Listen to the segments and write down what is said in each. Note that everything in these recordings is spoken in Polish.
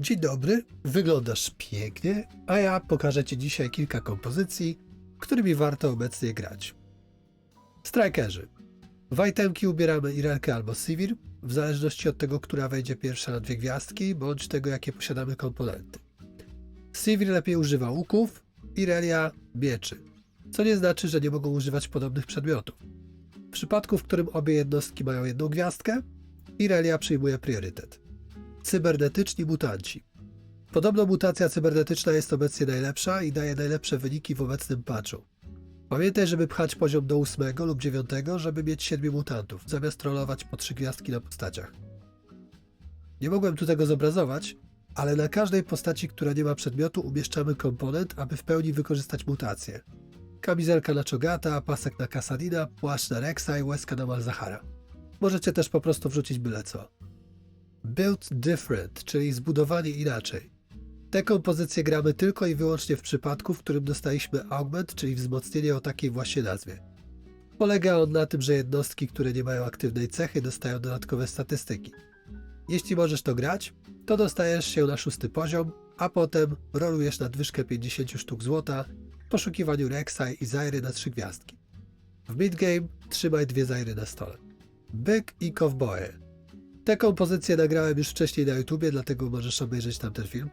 Dzień dobry, wyglądasz pięknie, a ja pokażę Ci dzisiaj kilka kompozycji, którymi warto obecnie grać. Strikerzy. W itemki ubieramy Irelkę albo Sivir, w zależności od tego, która wejdzie pierwsza na dwie gwiazdki, bądź tego, jakie posiadamy komponenty. Sivir lepiej używa łuków, Irelia mieczy, co nie znaczy, że nie mogą używać podobnych przedmiotów. W przypadku, w którym obie jednostki mają jedną gwiazdkę, Irelia przyjmuje priorytet. Cybernetyczni mutanci. Podobno mutacja cybernetyczna jest obecnie najlepsza i daje najlepsze wyniki w obecnym patchu. Pamiętaj, żeby pchać poziom do 8 lub 9, żeby mieć 7 mutantów, zamiast trollować po 3 gwiazdki na postaciach. Nie mogłem tu tego zobrazować, ale na każdej postaci, która nie ma przedmiotu, umieszczamy komponent, aby w pełni wykorzystać mutację. Kamizelka na Chogata, pasek na Kasadina, płaszcz na Rexa i łezka na Malzahara. Możecie też po prostu wrzucić byle co. Built different, czyli zbudowanie inaczej. Te kompozycje gramy tylko i wyłącznie w przypadku, w którym dostaliśmy augment, czyli wzmocnienie o takiej właśnie nazwie. Polega on na tym, że jednostki, które nie mają aktywnej cechy, dostają dodatkowe statystyki. Jeśli możesz to grać, to dostajesz się na szósty poziom, a potem rolujesz nadwyżkę 50 sztuk złota w poszukiwaniu Rexa i Zairy na trzy gwiazdki. W midgame trzymaj dwie Zairy na stole. Byk i kowboje. Te kompozycje nagrałem już wcześniej na YouTubie, dlatego możesz obejrzeć tamten film.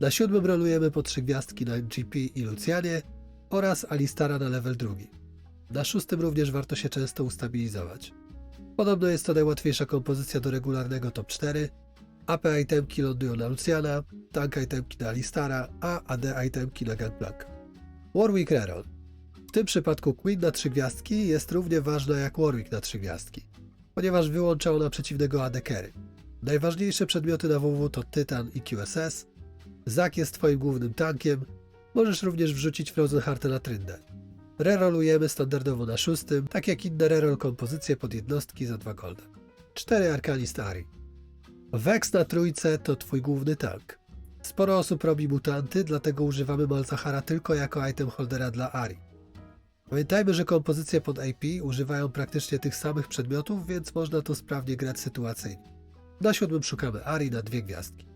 Na siódmym rolujemy po trzy gwiazdki na GP i Lucianie oraz Alistara na level drugi. Na szóstym również warto się często ustabilizować. Podobno jest to najłatwiejsza kompozycja do regularnego top 4. AP itemki lądują na Luciana, tank itemki na Alistara, a AD itemki na Gangplank. Warwick Reron. W tym przypadku Queen na trzy gwiazdki jest równie ważna jak Warwick na trzy gwiazdki ponieważ wyłącza ona przeciwnego AD carry. Najważniejsze przedmioty na WW to Tytan i QSS. Zak jest twoim głównym tankiem. Możesz również wrzucić Frozen Heart'a na tryndę. Rerolujemy standardowo na szóstym, tak jak inne reroll kompozycje pod jednostki za 2 golda. 4 Arcanist Ari. Vex na trójce to twój główny tank. Sporo osób robi mutanty, dlatego używamy Malzahara tylko jako item holdera dla Ari. Pamiętajmy, że kompozycje pod AP używają praktycznie tych samych przedmiotów, więc można to sprawnie grać sytuacyjnie. Na siódmym szukamy Ari na dwie gwiazdki.